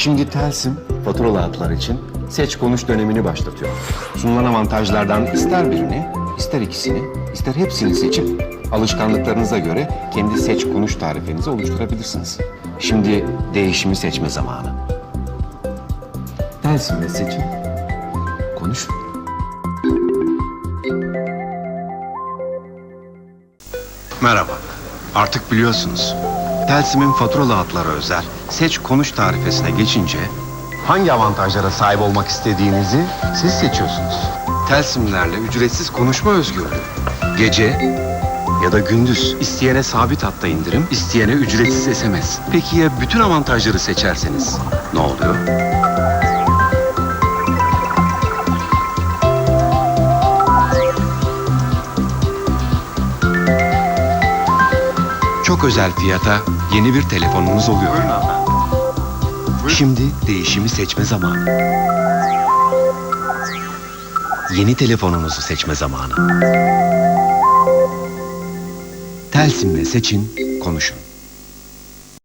Şimdi Telsim faturalı hatlar için seç konuş dönemini başlatıyor. Sunulan avantajlardan ister birini, ister ikisini, ister hepsini seçip alışkanlıklarınıza göre kendi seç konuş tarifinizi oluşturabilirsiniz. Şimdi değişimi seçme zamanı. Telsim'le seçin. Konuş. Merhaba. Artık biliyorsunuz. Telsim'in faturalı hatlara özel seç konuş tarifesine geçince hangi avantajlara sahip olmak istediğinizi siz seçiyorsunuz. Telsimlerle ücretsiz konuşma özgürlüğü. Gece ya da gündüz isteyene sabit hatta indirim, isteyene ücretsiz SMS. Peki ya bütün avantajları seçerseniz ne oluyor? Çok özel fiyata yeni bir telefonunuz oluyor. Şimdi değişimi seçme zamanı. Yeni telefonunuzu seçme zamanı. Telsim'le seçin, konuşun.